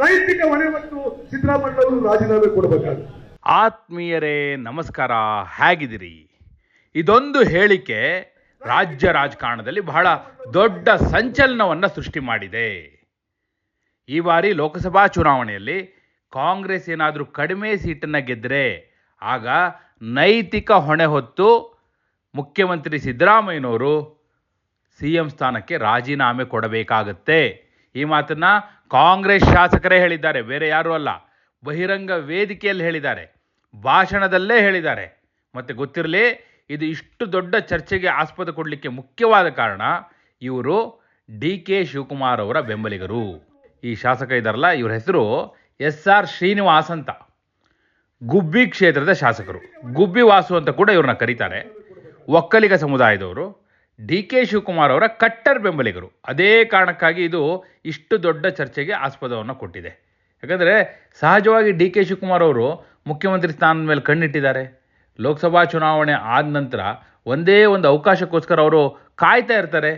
ನೈತಿಕ ಹೊಣೆ ಮತ್ತು ಸಿದ್ದರಾಮಯ್ಯ ಅವರು ರಾಜೀನಾಮೆ ಕೊಡಬೇಕಾಗುತ್ತೆ ಆತ್ಮೀಯರೇ, ನಮಸ್ಕಾರ. ಹೇಗಿದ್ದೀರಿ? ಇದೊಂದು ಹೇಳಿಕೆ ರಾಜ್ಯ ರಾಜಕಾರಣದಲ್ಲಿ ಬಹಳ ದೊಡ್ಡ ಸಂಚಲನವನ್ನು ಸೃಷ್ಟಿ ಮಾಡಿದೆ. ಈ ಬಾರಿ ಲೋಕಸಭಾ ಚುನಾವಣೆಯಲ್ಲಿ ಕಾಂಗ್ರೆಸ್ ಏನಾದರೂ ಕಡಿಮೆ ಸೀಟನ್ನು ಗೆದ್ದರೆ ಆಗ ನೈತಿಕ ಹೊಣೆ ಹೊತ್ತು ಮುಖ್ಯಮಂತ್ರಿ ಸಿದ್ದರಾಮಯ್ಯನವರು ಸಿ ಎಂ ಸ್ಥಾನಕ್ಕೆ ರಾಜೀನಾಮೆ ಕೊಡಬೇಕಾಗತ್ತೆ. ಈ ಮಾತನ್ನ ಕಾಂಗ್ರೆಸ್ ಶಾಸಕರೇ ಹೇಳಿದ್ದಾರೆ, ಬೇರೆ ಯಾರೂ ಅಲ್ಲ, ಬಹಿರಂಗ ವೇದಿಕೆಯಲ್ಲಿ ಹೇಳಿದ್ದಾರೆ, ಭಾಷಣದಲ್ಲೇ ಹೇಳಿದ್ದಾರೆ. ಮತ್ತೆ ಗೊತ್ತಿರಲಿ, ಇದು ಇಷ್ಟು ದೊಡ್ಡ ಚರ್ಚೆಗೆ ಆಸ್ಪದ ಕೊಡಲಿಕ್ಕೆ ಮುಖ್ಯವಾದ ಕಾರಣ ಇವರು ಡಿ ಕೆ ಶಿವಕುಮಾರ್ ಅವರ ಬೆಂಬಲಿಗರು. ಈ ಶಾಸಕ ಇದಾರಲ್ಲ ಇವ್ರ ಹೆಸರು ಎಸ್ ಆರ್ ಶ್ರೀನಿವಾಸ್ ಅಂತ. ಗುಬ್ಬಿ ಕ್ಷೇತ್ರದ ಶಾಸಕರು. ಗುಬ್ಬಿ ವಾಸು ಅಂತ ಕೂಡ ಇವ್ರನ್ನ ಕರೀತಾರೆ. ಒಕ್ಕಲಿಗ ಸಮುದಾಯದವರು. ಡಿ ಕೆ ಶಿವಕುಮಾರ್ ಅವರ ಕಟ್ಟರ್ ಬೆಂಬಲಿಗರು. ಅದೇ ಕಾರಣಕ್ಕಾಗಿ ಇದು ಇಷ್ಟು ದೊಡ್ಡ ಚರ್ಚೆಗೆ ಆಸ್ಪದವನ್ನು ಕೊಟ್ಟಿದೆ. ಯಾಕಂದರೆ ಸಹಜವಾಗಿ ಡಿ ಕೆ ಶಿವಕುಮಾರ್ ಅವರು ಮುಖ್ಯಮಂತ್ರಿ ಸ್ಥಾನದ ಮೇಲೆ ಕಣ್ಣಿಟ್ಟಿದ್ದಾರೆ. ಲೋಕಸಭಾ ಚುನಾವಣೆ ಆದ ನಂತರ ಒಂದೇ ಒಂದು ಅವಕಾಶಕ್ಕೋಸ್ಕರ ಅವರು ಕಾಯ್ತಾ ಇರ್ತಾರೆ.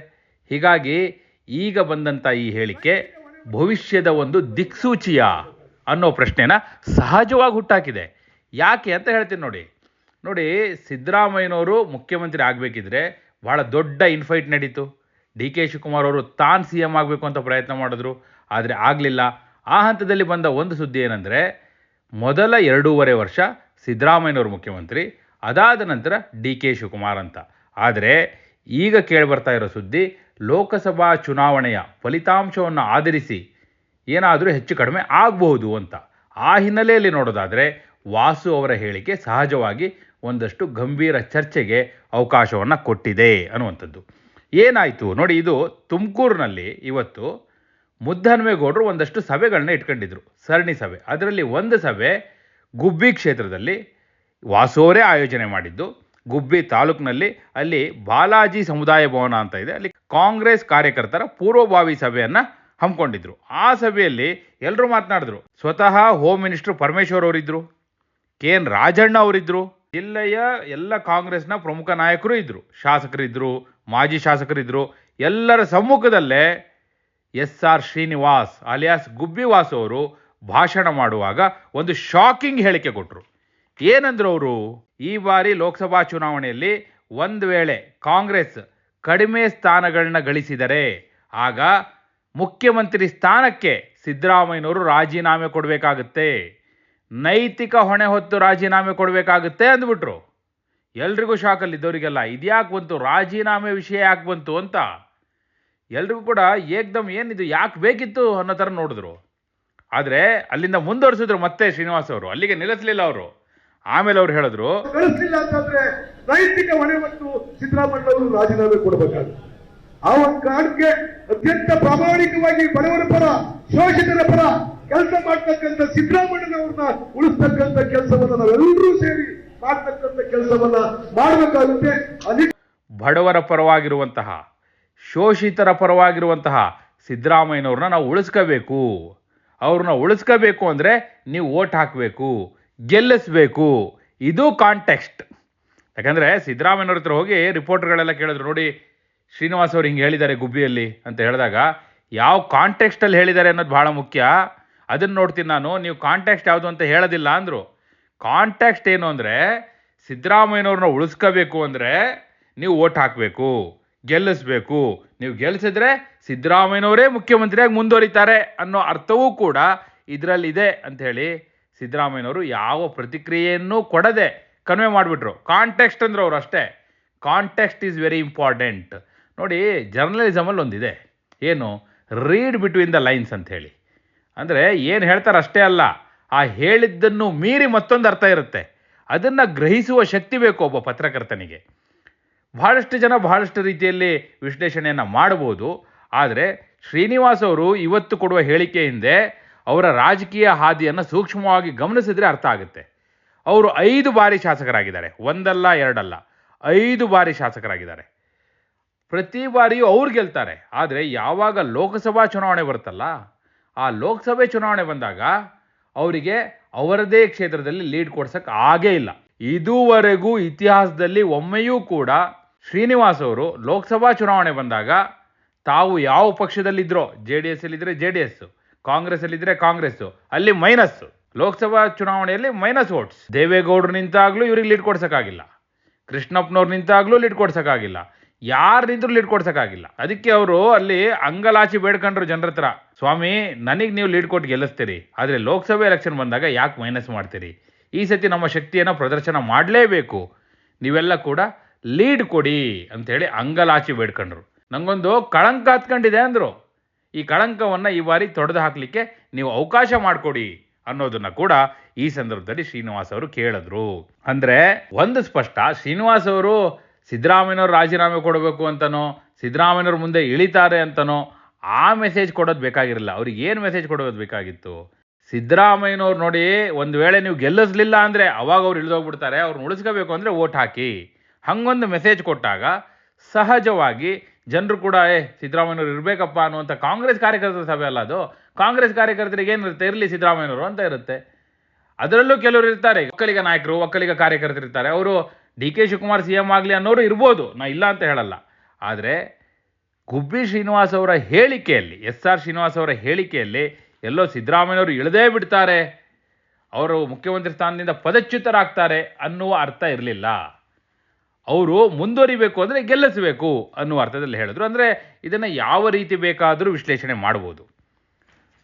ಹೀಗಾಗಿ ಈಗ ಬಂದಂಥ ಈ ಹೇಳಿಕೆ ಭವಿಷ್ಯದ ಒಂದು ದಿಕ್ಸೂಚಿಯ ಅನ್ನೋ ಪ್ರಶ್ನೆನ ಸಹಜವಾಗಿ ಹುಟ್ಟಾಕಿದೆ. ಯಾಕೆ ಅಂತ ಹೇಳ್ತೀನಿ ನೋಡಿ. ನೋಡಿ ಸಿದ್ದರಾಮಯ್ಯನವರು ಮುಖ್ಯಮಂತ್ರಿ ಆಗಬೇಕಿದ್ರೆ ಭಾಳ ದೊಡ್ಡ ಇನ್ಫೈಟ್ ನಡೀತು. ಡಿ ಕೆ ಶಿವಕುಮಾರ್ ಅವರು ತಾನು ಸಿ ಎಂ ಆಗಬೇಕು ಅಂತ ಪ್ರಯತ್ನ ಮಾಡಿದ್ರು, ಆದರೆ ಆಗಲಿಲ್ಲ. ಆ ಹಂತದಲ್ಲಿ ಬಂದ ಒಂದು ಸುದ್ದಿ ಏನಂದರೆ, ಮೊದಲ ಎರಡೂವರೆ ವರ್ಷ ಸಿದ್ದರಾಮಯ್ಯನವರು ಮುಖ್ಯಮಂತ್ರಿ, ಅದಾದ ನಂತರ ಡಿ ಕೆ ಶಿವಕುಮಾರ್ ಅಂತ. ಆದರೆ ಈಗ ಕೇಳಿಬರ್ತಾ ಇರೋ ಸುದ್ದಿ, ಲೋಕಸಭಾ ಚುನಾವಣೆಯ ಫಲಿತಾಂಶವನ್ನು ಆಧರಿಸಿ ಏನಾದರೂ ಹೆಚ್ಚು ಕಡಿಮೆ ಆಗಬಹುದು ಅಂತ. ಆ ಹಿನ್ನೆಲೆಯಲ್ಲಿ ನೋಡೋದಾದರೆ ವಾಸು ಅವರ ಹೇಳಿಕೆ ಸಹಜವಾಗಿ ಒಂದಷ್ಟು ಗಂಭೀರ ಚರ್ಚೆಗೆ ಅವಕಾಶವನ್ನು ಕೊಟ್ಟಿದೆ ಅನ್ನುವಂಥದ್ದು. ಏನಾಯಿತು? ನೋಡಿ, ಇದು ತುಮಕೂರಿನಲ್ಲಿ ಇವತ್ತು ಮುದ್ದಹನುಮೇಗೌಡರು ಒಂದಷ್ಟು ಸಭೆಗಳನ್ನ ಇಟ್ಕೊಂಡಿದ್ರು. ಸರಣಿ ಸಭೆ. ಅದರಲ್ಲಿ ಒಂದು ಸಭೆ ಗುಬ್ಬಿ ಕ್ಷೇತ್ರದಲ್ಲಿ ವಾಸೋರೇ ಆಯೋಜನೆ ಮಾಡಿದ್ದು. ಗುಬ್ಬಿ ತಾಲೂಕಿನಲ್ಲಿ ಅಲ್ಲಿ ಬಾಲಾಜಿ ಸಮುದಾಯ ಭವನ ಅಂತ ಇದೆ. ಅಲ್ಲಿ ಕಾಂಗ್ರೆಸ್ ಕಾರ್ಯಕರ್ತರ ಪೂರ್ವಭಾವಿ ಸಭೆಯನ್ನು ಹಮ್ಮಿಕೊಂಡಿದ್ರು. ಆ ಸಭೆಯಲ್ಲಿ ಎಲ್ಲರೂ ಮಾತನಾಡಿದ್ರು. ಸ್ವತಃ ಹೋಮ್ ಮಿನಿಸ್ಟರ್ ಪರಮೇಶ್ವರ್ ಅವರಿದ್ದರು ಕೆ ಎನ್ ರಾಜಣ್ಣ ಅವರಿದ್ದರು ಜಿಲ್ಲೆಯ ಎಲ್ಲ ಕಾಂಗ್ರೆಸ್ನ ಪ್ರಮುಖ ನಾಯಕರು ಇದ್ದರು ಶಾಸಕರಿದ್ದರು ಮಾಜಿ ಶಾಸಕರಿದ್ದರು ಎಲ್ಲರ ಸಮ್ಮುಖದಲ್ಲೇ S R Srinivas alias Gubbivas ಅವರು ಭಾಷಣ ಮಾಡುವಾಗ ಒಂದು ಶಾಕಿಂಗ್ ಹೇಳಿಕೆ ಕೊಟ್ಟರು ಏನಂದ್ರು ಅವರು, ಈ ಬಾರಿ ಲೋಕಸಭಾ ಚುನಾವಣೆಯಲ್ಲಿ ಒಂದು ವೇಳೆ ಕಾಂಗ್ರೆಸ್ ಕಡಿಮೆ ಸ್ಥಾನಗಳನ್ನ ಗಳಿಸಿದರೆ, ಆಗ ಮುಖ್ಯಮಂತ್ರಿ ಸ್ಥಾನಕ್ಕೆ ಸಿದ್ದರಾಮಯ್ಯನವರು ರಾಜೀನಾಮೆ ಕೊಡಬೇಕಾಗುತ್ತೆ. ನೈತಿಕ ಹೊಣೆ ಹೊತ್ತು ರಾಜೀನಾಮೆ ಕೊಡಬೇಕಾಗುತ್ತೆ ಅಂದ್ಬಿಟ್ರು. ಎಲ್ರಿಗೂ ಶಾಕಲ್ಲಿ ಇದ್ದವರಿಗೆಲ್ಲ, ಇದ್ಯಾಕೆ ಬಂತು, ರಾಜೀನಾಮೆ ವಿಷಯ ಯಾಕೆ ಬಂತು ಅಂತ. ಎಲ್ರಿಗೂ ಕೂಡ ಏಕ್ದಮ್ ಏನಿದು, ಯಾಕೆ ಬೇಕಿತ್ತು ಅನ್ನೋ ಥರ ನೋಡಿದ್ರು. ಆದರೆ ಅಲ್ಲಿಂದ ಮುಂದುವರಿಸಿದ್ರು ಮತ್ತೆ ಶ್ರೀನಿವಾಸ್ ಅವರು, ಅಲ್ಲಿಗೆ ನಿಲ್ಲಿಸಲಿಲ್ಲ ಅವರು. ಆಮೇಲೆ ಅವ್ರು ಹೇಳಿದ್ರು ಅಂತಂದ್ರೆ ನೈತಿಕ ಹೊಣೆ ಮತ್ತು ಸಿದ್ದರಾಮಯ್ಯ ಅವರು ರಾಜೀನಾಮೆ ಕೊಡಬೇಕಾಗುತ್ತೆ. ಆ ಒಂದು ಕಾರಣಕ್ಕೆ ಅತ್ಯಂತ ಪ್ರಾಮಾಣಿಕವಾಗಿ ಬಡವರ ಪರ, ಶೋಷಿತರ ಪರ ಕೆಲಸ ಮಾಡ್ತಕ್ಕಂಥ ಸಿದ್ದರಾಮಯ್ಯನವ್ರನ್ನ ಉಳಿಸ್ತಕ್ಕಂಥ ಕೆಲಸವನ್ನ ನಾವೆಲ್ಲರೂ ಸೇರಿ ಮಾಡ್ತಕ್ಕಂಥ ಕೆಲಸವನ್ನ ಮಾಡಬೇಕಾಗುತ್ತೆ. ಬಡವರ ಪರವಾಗಿರುವಂತಹ, ಶೋಷಿತರ ಪರವಾಗಿರುವಂತಹ ಸಿದ್ದರಾಮಯ್ಯನವ್ರನ್ನ ನಾವು ಉಳಿಸ್ಕೋಬೇಕು. ಅವ್ರನ್ನ ಉಳಿಸ್ಕೋಬೇಕು ಅಂದರೆ ನೀವು ಓಟ್ ಹಾಕಬೇಕು, ಗೆಲ್ಲಿಸ್ಬೇಕು. ಇದು ಕಾಂಟೆಕ್ಸ್ಟ್ ಯಾಕಂದರೆ ಸಿದ್ದರಾಮಯ್ಯನವ್ರ ಹತ್ರ ಹೋಗಿ ರಿಪೋರ್ಟರ್ಗಳೆಲ್ಲ ಕೇಳಿದ್ರು, ನೋಡಿ, ಶ್ರೀನಿವಾಸ್ ಅವ್ರು ಹಿಂಗೆ ಹೇಳಿದ್ದಾರೆ ಗುಬ್ಬಿಯಲ್ಲಿ ಅಂತ ಹೇಳಿದಾಗ, ಯಾವ ಕಾಂಟೆಕ್ಸ್ಟಲ್ಲಿ ಹೇಳಿದ್ದಾರೆ ಅನ್ನೋದು ಭಾಳ ಮುಖ್ಯ. ಅದನ್ನು ನೋಡ್ತೀನಿ ನಾನು. ನೀವು ಕಾಂಟ್ಯಾಕ್ಸ್ಟ್ ಯಾವುದು ಅಂತ ಹೇಳೋದಿಲ್ಲ ಅಂದರು. ಕಾಂಟ್ಯಾಕ್ಸ್ಟ್ ಏನು ಅಂದರೆ ಸಿದ್ದರಾಮಯ್ಯನವ್ರನ್ನ ಉಳಿಸ್ಕೋಬೇಕು ಅಂದರೆ ನೀವು ಓಟ್ ಹಾಕಬೇಕು, ಗೆಲ್ಲಿಸ್ಬೇಕು. ನೀವು ಗೆಲ್ಲಿಸಿದ್ರೆ ಸಿದ್ದರಾಮಯ್ಯನವರೇ ಮುಖ್ಯಮಂತ್ರಿಯಾಗಿ ಮುಂದುವರಿತಾರೆ ಅನ್ನೋ ಅರ್ಥವೂ ಕೂಡ ಇದರಲ್ಲಿದೆ ಅಂಥೇಳಿ ಸಿದ್ದರಾಮಯ್ಯನವರು ಯಾವ ಪ್ರತಿಕ್ರಿಯೆಯನ್ನು ಕೊಡದೆ ಕನ್ವೆ ಮಾಡಿಬಿಟ್ರು. ಕಾಂಟೆಕ್ಸ್ಟ್ ಅಂದ್ರೆ ಅವರು ಅಷ್ಟೇ. ಕಾಂಟೆಕ್ಸ್ಟ್ ಈಸ್ ವೆರಿ ಇಂಪಾರ್ಟೆಂಟ್ ನೋಡಿ ಜರ್ನಲಿಸಮಲ್ಲಿ ಒಂದಿದೆ ಏನು? ರೀಡ್ ಬಿಟ್ವೀನ್ ದ ಲೈನ್ಸ್ ಅಂತ ಹೇಳಿ. ಅಂದರೆ ಏನು ಹೇಳ್ತಾರೆ ಅಷ್ಟೇ ಅಲ್ಲ, ಆ ಹೇಳಿದ್ದನ್ನು ಮೀರಿ ಮತ್ತೊಂದು ಅರ್ಥ ಇರುತ್ತೆ. ಅದನ್ನು ಗ್ರಹಿಸುವ ಶಕ್ತಿ ಬೇಕು ಒಬ್ಬ ಪತ್ರಕರ್ತನಿಗೆ. ಬಹಳಷ್ಟು ಜನ ಬಹಳಷ್ಟು ರೀತಿಯಲ್ಲಿ ವಿಶ್ಲೇಷಣೆಯನ್ನು ಮಾಡ್ಬೋದು ಆದರೆ ಶ್ರೀನಿವಾಸ್ ಅವರು ಇವತ್ತು ಕೊಡುವ ಹೇಳಿಕೆ ಹಿಂದೆ ಅವರ ರಾಜಕೀಯ ಹಾದಿಯನ್ನು ಸೂಕ್ಷ್ಮವಾಗಿ ಗಮನಿಸಿದ್ರೆ ಅರ್ಥ ಆಗುತ್ತೆ. ಅವರು ಐದು ಬಾರಿ ಶಾಸಕರಾಗಿದ್ದಾರೆ. ಒಂದಲ್ಲ, ಎರಡಲ್ಲ, ಐದು ಬಾರಿ ಶಾಸಕರಾಗಿದ್ದಾರೆ. ಪ್ರತಿ ಬಾರಿಯೂ ಅವ್ರು ಗೆಲ್ತಾರೆ. ಆದರೆ ಯಾವಾಗ ಲೋಕಸಭಾ ಚುನಾವಣೆ ಬರುತ್ತಲ್ಲ ಆ ಲೋಕಸಭೆ ಚುನಾವಣೆ ಬಂದಾಗ ಅವರಿಗೆ ಅವರದೇ ಕ್ಷೇತ್ರದಲ್ಲಿ ಲೀಡ್ ಕೊಡ್ಸಕ್ಕೆ ಆಗೇ ಇಲ್ಲ. ಇದುವರೆಗೂ ಇತಿಹಾಸದಲ್ಲಿ ಒಮ್ಮೆಯೂ ಕೂಡ ಶ್ರೀನಿವಾಸ್ ಅವರು ಲೋಕಸಭಾ ಚುನಾವಣೆ ಬಂದಾಗ ತಾವು ಯಾವ ಪಕ್ಷದಲ್ಲಿದ್ದರೋ ಜೆ ಡಿ ಎಸ್ ಅಲ್ಲಿದ್ದರೆ ಜೆ ಡಿ ಎಸ್ ಕಾಂಗ್ರೆಸ್ ಅಲ್ಲಿದ್ರೆ ಕಾಂಗ್ರೆಸ್ ಅಲ್ಲಿ ಮೈನಸ್ ಲೋಕಸಭಾ ಚುನಾವಣೆಯಲ್ಲಿ ಮೈನಸ್ ವೋಟ್ಸ್. ದೇವೇಗೌಡರು ನಿಂತಾಗಲೂ ಇವ್ರಿಗೆ ಲೀಡ್ ಕೊಡ್ಸೋಕ್ಕಾಗಿಲ್ಲ ಕೃಷ್ಣಪ್ಪನವ್ರು ನಿಂತಾಗಲೂ ಲೀಡ್ ಕೊಡ್ಸಕ್ಕಾಗಿಲ್ಲ ಯಾರು ನಿಂತರೂ ಲೀಡ್ ಕೊಡ್ಸೋಕ್ಕಾಗಿಲ್ಲ. ಅದಕ್ಕೆ ಅವರು ಅಲ್ಲಿ ಅಂಗಲಾಚಿ ಬೇಡ್ಕೊಂಡ್ರು ಜನರ ಹತ್ರ, ಸ್ವಾಮಿ, ನನಗೆ ನೀವು ಲೀಡ್ ಕೊಟ್ಟು ಗೆಲ್ಲಿಸ್ತೀರಿ, ಆದರೆ ಲೋಕಸಭೆ ಎಲೆಕ್ಷನ್ ಬಂದಾಗ ಯಾಕೆ ಮೈನಸ್ ಮಾಡ್ತೀರಿ? ಈ ಸತಿ ನಮ್ಮ ಶಕ್ತಿಯನ್ನು ಪ್ರದರ್ಶನ ಮಾಡಲೇಬೇಕು. ನೀವೆಲ್ಲ ಕೂಡ ಲೀಡ್ ಕೊಡಿ ಅಂಥೇಳಿ ಅಂಗಲಾಚಿ ಬೇಡ್ಕೊಂಡ್ರು. ನಂಗೊಂದು ಕಳಂಕ ಹತ್ಕೊಂಡಿದೆ ಅಂದರು. ಈ ಕಳಂಕವನ್ನು ಈ ಬಾರಿ ತೊಡೆದು ಹಾಕಲಿಕ್ಕೆ ನೀವು ಅವಕಾಶ ಮಾಡಿಕೊಡಿ ಅನ್ನೋದನ್ನ ಕೂಡ ಈ ಸಂದರ್ಭದಲ್ಲಿ ಶ್ರೀನಿವಾಸ್ ಅವರು ಕೇಳಿದ್ರು. ಅಂದರೆ ಒಂದು ಸ್ಪಷ್ಟ, ಶ್ರೀನಿವಾಸ್ ಅವರು ಸಿದ್ದರಾಮಯ್ಯನವ್ರು ರಾಜೀನಾಮೆ ಕೊಡಬೇಕು ಅಂತನೋ ಸಿದ್ದರಾಮಯ್ಯವ್ರ ಮುಂದೆ ಇಳಿತಾರೆ ಅಂತನೋ, ಆ ಮೆಸೇಜ್ ಕೊಡೋದು ಬೇಕಾಗಿರಲಿಲ್ಲ. ಅವ್ರಿಗೆ ಏನು ಮೆಸೇಜ್ ಕೊಡೋದು ಬೇಕಾಗಿತ್ತು? ಸಿದ್ದರಾಮಯ್ಯನವ್ರು ನೋಡಿ, ಒಂದು ವೇಳೆ ನೀವು ಗೆಲ್ಲಿಸ್ಲಿಲ್ಲ ಅಂದರೆ ಅವಾಗ ಅವ್ರು ಇಳಿದೋಗ್ಬಿಡ್ತಾರೆ ಅವ್ರನ್ನ ಉಳಿಸ್ಕೋಬೇಕು ಅಂದರೆ ಓಟ್ ಹಾಕಿ. ಹಂಗೊಂದು ಮೆಸೇಜ್ ಕೊಟ್ಟಾಗ ಸಹಜವಾಗಿ ಜನರು ಕೂಡ, ಏ ಸಿದ್ದರಾಮಯ್ಯವ್ರು ಇರಬೇಕಪ್ಪ ಅನ್ನುವಂಥ ಕಾಂಗ್ರೆಸ್ ಕಾರ್ಯಕರ್ತರ ಸಭೆ ಅಲ್ಲ ಅದು. ಕಾಂಗ್ರೆಸ್ ಕಾರ್ಯಕರ್ತರಿಗೆ ಏನಿರುತ್ತೆ ಇರಲಿ ಸಿದ್ದರಾಮಯ್ಯನವರು ಅಂತ ಇರುತ್ತೆ. ಅದರಲ್ಲೂ ಕೆಲವರು ಇರ್ತಾರೆ. ಒಕ್ಕಲಿಗ ನಾಯಕರು, ಒಕ್ಕಲಿಗ ಕಾರ್ಯಕರ್ತರು ಇರ್ತಾರೆ ಅವರು D K Shivakumar C M ಆಗಲಿ ಅನ್ನೋರು ಇರ್ಬೋದು. ನಾ ಇಲ್ಲ ಅಂತ ಹೇಳಲ್ಲ. ಆದರೆ ಗುಬ್ಬಿ ಶ್ರೀನಿವಾಸ್ ಅವರ ಹೇಳಿಕೆಯಲ್ಲಿ, ಎಸ್ ಆರ್ ಶ್ರೀನಿವಾಸ್ ಅವರ ಹೇಳಿಕೆಯಲ್ಲಿ ಎಲ್ಲೋ ಸಿದ್ದರಾಮಯ್ಯವರು ಇಳದೇ ಬಿಡ್ತಾರೆ. ಅವರು ಮುಖ್ಯಮಂತ್ರಿ ಸ್ಥಾನದಿಂದ ಪದಚ್ಯುತರಾಗ್ತಾರೆ ಅನ್ನುವ ಅರ್ಥ ಇರಲಿಲ್ಲ. ಅವರು ಮುಂದುವರಿಬೇಕು ಅಂದರೆ ಗೆಲ್ಲಿಸಬೇಕು ಅನ್ನುವ ಅರ್ಥದಲ್ಲಿ ಹೇಳಿದ್ರು. ಅಂದರೆ ಇದನ್ನು ಯಾವ ರೀತಿ ಬೇಕಾದರೂ ವಿಶ್ಲೇಷಣೆ ಮಾಡ್ಬೋದು.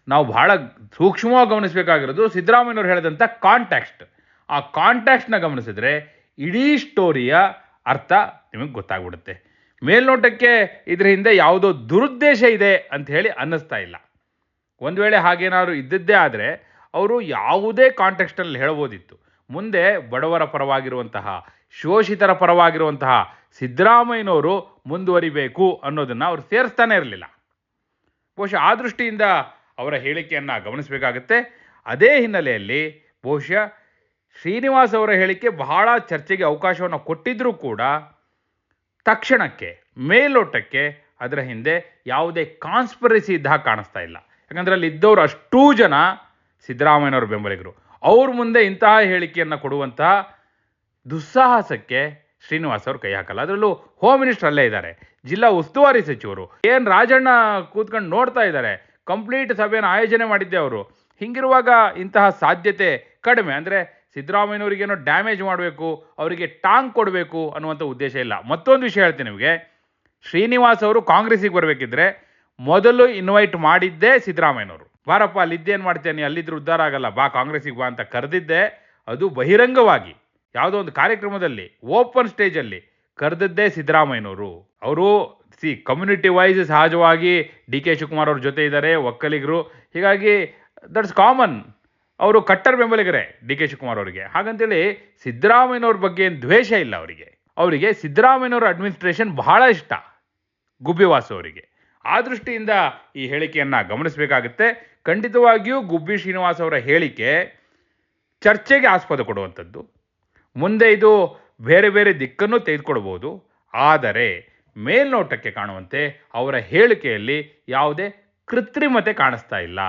ನಾವು ಬಹಳ ಸೂಕ್ಷ್ಮವಾಗಿ ಗಮನಿಸಬೇಕಾಗಿರೋದು ಸಿದ್ದರಾಮಯ್ಯವರು ಹೇಳಿದಂಥ ಕಾಂಟ್ಯಾಕ್ಸ್ಟ್ ಆ ಕಾಂಟ್ಯಾಕ್ಟ್ನ ಗಮನಿಸಿದ್ರೆ ಇಡೀ ಸ್ಟೋರಿಯ ಅರ್ಥ ನಿಮಗೆ ಗೊತ್ತಾಗ್ಬಿಡುತ್ತೆ. ಮೇಲ್ನೋಟಕ್ಕೆ ಇದರ ಹಿಂದೆ ಯಾವುದೋ ದುರುದ್ದೇಶ ಇದೆ ಅಂತ ಹೇಳಿ ಅನ್ನಿಸ್ತಾ ಇಲ್ಲ. ಒಂದು ವೇಳೆ ಹಾಗೇನಾದ್ರು ಇದ್ದದ್ದೇ ಆದರೆ ಅವರು ಯಾವುದೇ ಕಾಂಟೆಕ್ಸ್ಟಲ್ಲಿ ಹೇಳ್ಬೋದಿತ್ತು. ಮುಂದೆ ಬಡವರ ಪರವಾಗಿರುವಂತಹ, ಶೋಷಿತರ ಪರವಾಗಿರುವಂತಹ ಸಿದ್ದರಾಮಯ್ಯನವರು ಮುಂದುವರಿಬೇಕು ಅನ್ನೋದನ್ನು ಅವರು ಸೇರಿಸ್ತಾನೆ ಇರಲಿಲ್ಲ. ಬಹುಶಃ ಆ ದೃಷ್ಟಿಯಿಂದ ಅವರ ಹೇಳಿಕೆಯನ್ನು ಗಮನಿಸಬೇಕಾಗತ್ತೆ. ಅದೇ ಹಿನ್ನೆಲೆಯಲ್ಲಿ ಬಹುಶಃ ಶ್ರೀನಿವಾಸ್ ಅವರ ಹೇಳಿಕೆ ಬಹಳ ಚರ್ಚೆಗೆ ಅವಕಾಶವನ್ನು ಕೊಟ್ಟಿದ್ರೂ ಕೂಡ ತಕ್ಷಣಕ್ಕೆ ಮೇಲೋಟಕ್ಕೆ ಅದರ ಹಿಂದೆ ಯಾವುದೇ ಕಾನ್ಸ್ಪರೆಸಿ ಇದ್ದ ಕಾಣಿಸ್ತಾ ಇಲ್ಲ. ಯಾಕಂದ್ರೆ ಅಲ್ಲಿ ಇದ್ದವರು ಅಷ್ಟೂ ಜನ ಸಿದ್ದರಾಮಯ್ಯನವರ ಬೆಂಬಲಿಗರು. ಅವ್ರ ಮುಂದೆ ಇಂತಹ ಹೇಳಿಕೆಯನ್ನು ಕೊಡುವಂತಹ ದುಸ್ಸಾಹಸಕ್ಕೆ ಶ್ರೀನಿವಾಸ್ ಅವರು ಕೈ ಹಾಕಲ್ಲ. ಅದರಲ್ಲೂ ಹೋಮ್ ಮಿನಿಸ್ಟರ್ ಅಲ್ಲೇ ಇದ್ದಾರೆ. ಜಿಲ್ಲಾ ಉಸ್ತುವಾರಿ ಸಚಿವರು. ಏನ್ ರಾಜಣ್ಣ ಕೂತ್ಕೊಂಡು ನೋಡ್ತಾ ಇದ್ದಾರೆ. ಕಂಪ್ಲೀಟ್ ಸಭೆಯನ್ನು ಆಯೋಜನೆ ಮಾಡಿದ್ದೆ ಅವರು. ಹಿಂಗಿರುವಾಗ ಇಂತಹ ಸಾಧ್ಯತೆ ಕಡಿಮೆ. ಅಂದರೆ ಸಿದ್ದರಾಮಯ್ಯನವರಿಗೇನೋ ಡ್ಯಾಮೇಜ್ ಮಾಡಬೇಕು, ಅವರಿಗೆ ಟಾಂಗ್ ಕೊಡಬೇಕು ಅನ್ನುವಂಥ ಉದ್ದೇಶ ಇಲ್ಲ. ಮತ್ತೊಂದು ವಿಷಯ ಹೇಳ್ತೀನಿ ನಿಮಗೆ. ಶ್ರೀನಿವಾಸ್ ಅವರು ಕಾಂಗ್ರೆಸ್ಸಿಗೆ ಬರಬೇಕಿದ್ರೆ ಮೊದಲು ಇನ್ವೈಟ್ ಮಾಡಿದ್ದೇ ಸಿದ್ದರಾಮಯ್ಯನವರು. ಬಾರಪ್ಪ, ಅಲ್ಲಿದ್ದೇನು ಮಾಡ್ತೇನೆ ಅಲ್ಲಿದ್ದರೂ ಉದ್ಧಾರ ಆಗಲ್ಲ. ಬಾ, ಕಾಂಗ್ರೆಸ್ಸಿಗೆ ಬಾ ಅಂತ ಕರೆದಿದ್ದೆ. ಅದು ಬಹಿರಂಗವಾಗಿ ಯಾವುದೋ ಒಂದು ಕಾರ್ಯಕ್ರಮದಲ್ಲಿ ಓಪನ್ ಸ್ಟೇಜಲ್ಲಿ ಕರೆದದ್ದೇ ಸಿದ್ದರಾಮಯ್ಯನವರು. ಅವರು ಸಿ ಕಮ್ಯುನಿಟಿ ವೈಸ್ ಸಹಜವಾಗಿ ಡಿ ಕೆ ಶಿವಕುಮಾರ್ ಅವ್ರ ಜೊತೆ ಇದ್ದಾರೆ, ಒಕ್ಕಲಿಗರು. ಹೀಗಾಗಿ ದಟ್ಸ್ ಕಾಮನ್ ಅವರು ಕಟ್ಟರ್ ಬೆಂಬಲಿಗರೇ, ಡಿ ಕೆ ಶಿವಕುಮಾರ್ ಅವರಿಗೆ. ಹಾಗಂತೇಳಿ ಸಿದ್ದರಾಮಯ್ಯನವ್ರ ಬಗ್ಗೆ ಏನು ದ್ವೇಷ ಇಲ್ಲ ಅವರಿಗೆ. ಅವರಿಗೆ ಸಿದ್ದರಾಮಯ್ಯನವರ ಅಡ್ಮಿನಿಸ್ಟ್ರೇಷನ್ ಬಹಳ ಇಷ್ಟ, ಗುಬ್ಬಿವಾಸು ಅವರಿಗೆ. ಆ ದೃಷ್ಟಿಯಿಂದ ಈ ಹೇಳಿಕೆಯನ್ನು ಗಮನಿಸಬೇಕಾಗುತ್ತೆ. ಖಂಡಿತವಾಗಿಯೂ ಗುಬ್ಬಿ ಶ್ರೀನಿವಾಸ್ ಅವರ ಹೇಳಿಕೆ ಚರ್ಚೆಗೆ ಆಸ್ಪದ ಕೊಡುವಂಥದ್ದು. ಮುಂದೆ ಇದು ಬೇರೆ ಬೇರೆ ದಿಕ್ಕನ್ನು ತೆಗೆದುಕೊಳ್ಬೋದು ಆದರೆ ಮೇಲ್ನೋಟಕ್ಕೆ ಕಾಣುವಂತೆ ಅವರ ಹೇಳಿಕೆಯಲ್ಲಿ ಯಾವುದೇ ಕೃತ್ರಿಮತೆ ಕಾಣಿಸ್ತಾ ಇಲ್ಲ.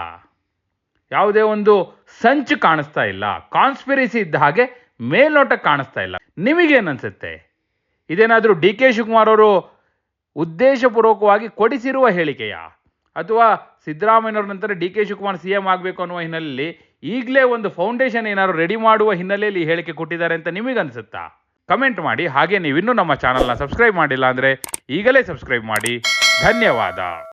ಯಾವುದೇ ಒಂದು ಸಂಚು ಕಾಣಿಸ್ತಾ ಇಲ್ಲ. ಕಾನ್ಸ್ಪಿರಸಿ ಇದ್ದ ಹಾಗೆ ಮೇಲ್ನೋಟ ಕಾಣಿಸ್ತಾ ಇಲ್ಲ. ನಿಮಗೇನನ್ಸುತ್ತೆ? ಇದೇನಾದರೂ ಡಿ ಕೆ ಶಿವಕುಮಾರ್ ಅವರು ಉದ್ದೇಶಪೂರ್ವಕವಾಗಿ ಕೊಡಿಸಿರುವ ಹೇಳಿಕೆಯಾ? ಅಥವಾ ಸಿದ್ದರಾಮಯ್ಯವ್ರ ನಂತರ D K Shivakumar C M ಆಗಬೇಕು ಅನ್ನುವ ಹಿನ್ನೆಲೆಯಲ್ಲಿ ಈಗಲೇ ಒಂದು ಫೌಂಡೇಶನ್ ಏನಾದ್ರು ರೆಡಿ ಮಾಡುವ ಹಿನ್ನೆಲೆಯಲ್ಲಿ ಈ ಹೇಳಿಕೆ ಕೊಟ್ಟಿದ್ದಾರೆ ಅಂತ ನಿಮಗನ್ಸುತ್ತಾ? ಕಮೆಂಟ್ ಮಾಡಿ. ಹಾಗೆ ನೀವಿನ್ನೂ ನಮ್ಮ ಚಾನಲ್ನ ಸಬ್ಸ್ಕ್ರೈಬ್ ಮಾಡಿಲ್ಲ ಅಂದರೆ ಈಗಲೇ ಸಬ್ಸ್ಕ್ರೈಬ್ ಮಾಡಿ. ಧನ್ಯವಾದ.